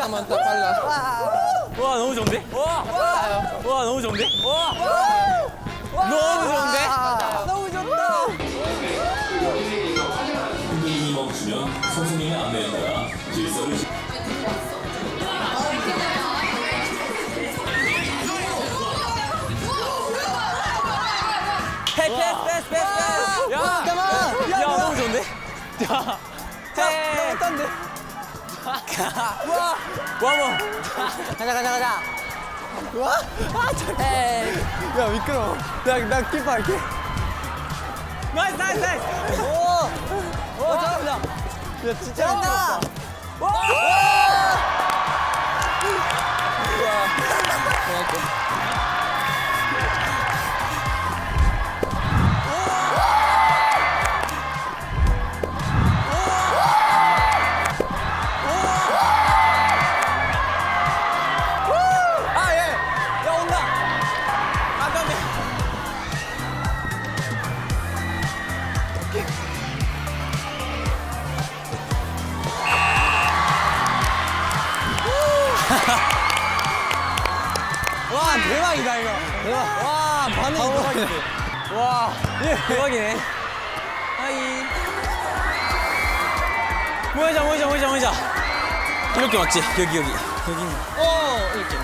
딱 빨라. 와 너무 좋은데? 와, 와 너무 좋은데? 와, 너무 좋은데? 너무 좋다. 흔들림이 멈추면 선생님의 안내에 따라 질서를 지- 패스, 패스, 패스, 패스. 야, 잠깐만. 야 너무 좋은데? 자, 제, 어떤데? 와, 와 뭐. 가자 가자 가자. 와? 아 잘해. 야 미끄러워. 나 나 키퍼 할게. 나이스, 나이스, 나이스. 오. 오 잘한다. 야 진짜 잘한다. 와 대박이다 이거. 대박. 와 반응 대박이지. 와, 대박이네. 하이. 모이자, 모이자, 모이자, 모이자. 이렇게 맞지? 여기, 여기. 여기. 오 이렇게.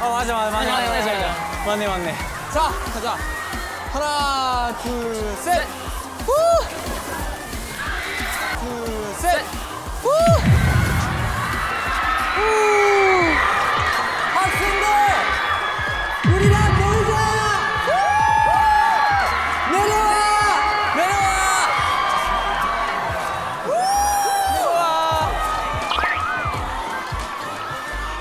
아, 맞아, 맞아, 맞아, 맞아, 맞아, 맞아. 맞네, 맞네. 자 가자. 하나 둘 셋.